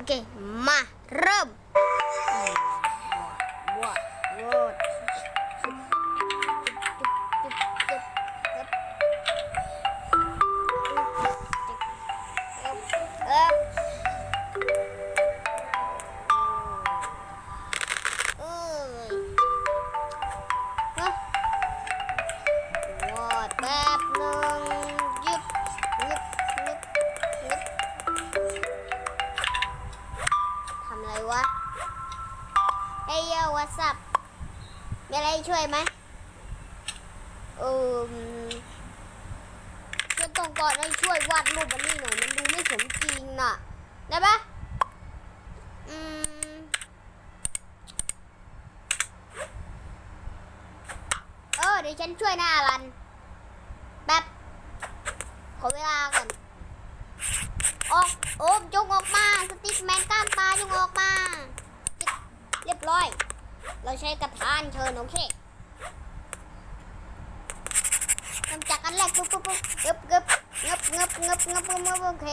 Okey, mahrum. Buat, buat, buat. ช่วยไหมเออฉันต้องก่อนให้ช่วยวาดรูปอันนี้หน่อย มันดูไม่สมจริงน่ะ ได้ปะอืมเออเดี๋ยวฉันช่วยหน้ารันแบบขอเวลาก่อน ออก โอมจงออกมา สติ๊กแมนก้ามปลาจงออกมา เรียบร้อย เราใช้กระทานเชิญโอเคทำจากกันแรกปุ๊บปุ๊บปุ๊บเงึบเงึบเงึบเงึบเงึบเงึบเงึบโอเค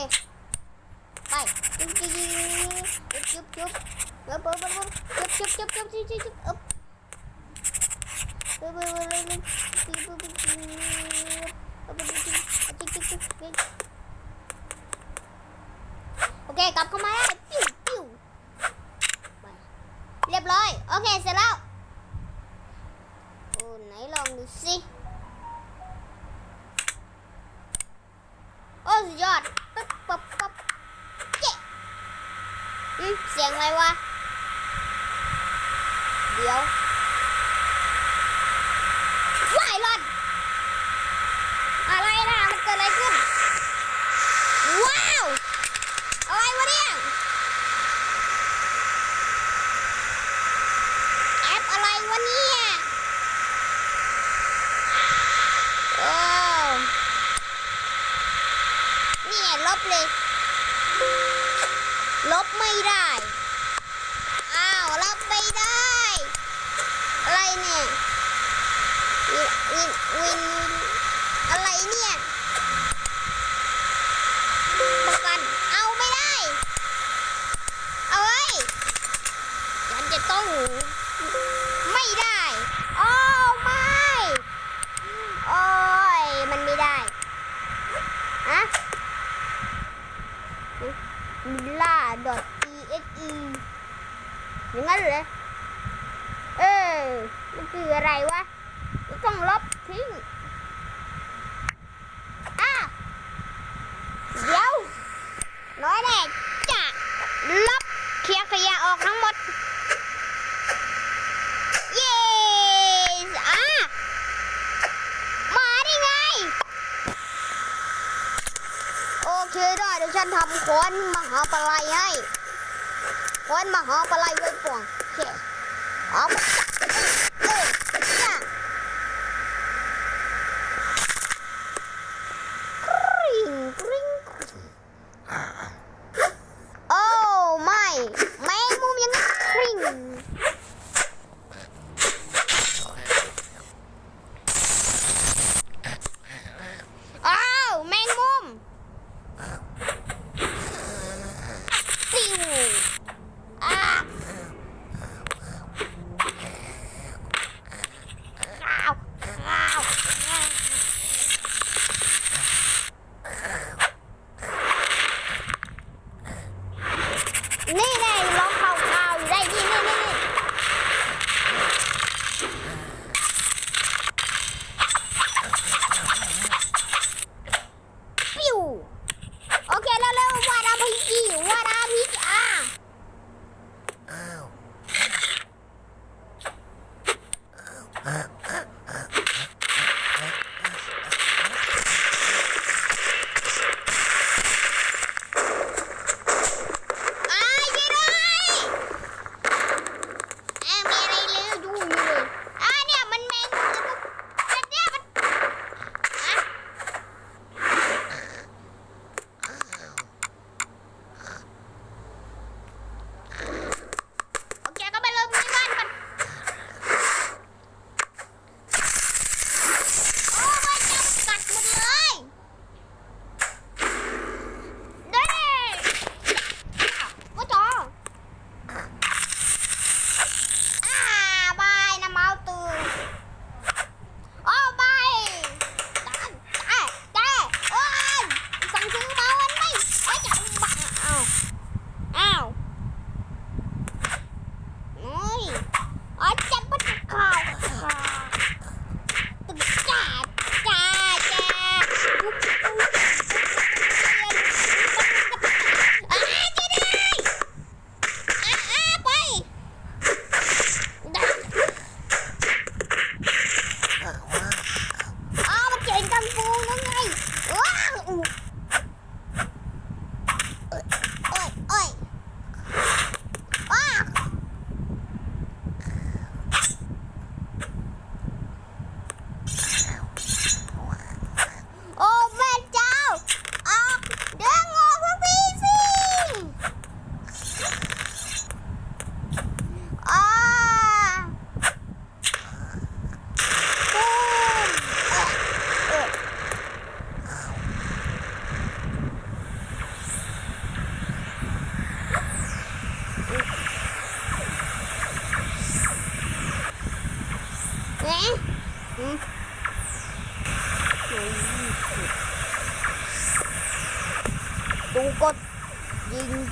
ไปจุ๊บจิ๊บจุ๊บจุ๊บเงึบเงึบเงึบจุ๊บจุ๊บจุ๊บจุ๊บจุ๊บจุ๊บอึ๊บปึ๊บปึ๊บปึ๊บปึ๊บปึ๊บปึ๊บปึ๊บโอเคกลับเข้ามาได้ ยงอะไรวะ เดี๋ยวว้ายรอดอะไรนะมันเกิดอะไรขึ้น ว้าว อะไรวะเนี่ยแอปอะไรวะเนี่ยโอ้นี่ลบเลย ลบไม่ได้ ได้ อะไรเนี่ยวินวินวินอะไรเนี่ย ประกันเอาไม่ได้ เอาไว้ยฉันจะต้อง ไม่ได้โอ้ไม่โอ้ยมันไม่ได้ฮะล่า .exe อย่างนั้นเหรอเออ มันคืออะไรวะต้องลบทิ้งอ้าเดี๋ยวน้อยแน่จะลบเคลียร์ขยะออกทั้งหมด เย้อะมาได้ไง โอเคได้เดี๋ยวฉันทำคนมหาปลายให้คนมหาปลายไว้ป่วงโอเคเอาไป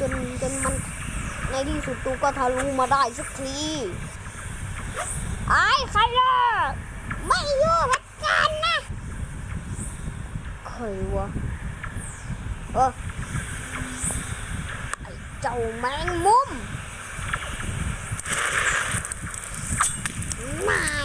นจนมันในที่สุดตูก็ทะลุมาได้สักทีไอ้ใครล่ะไม่อยู่วัดกันนะใครวะเออไอ้เจ้าแมงมุมนาย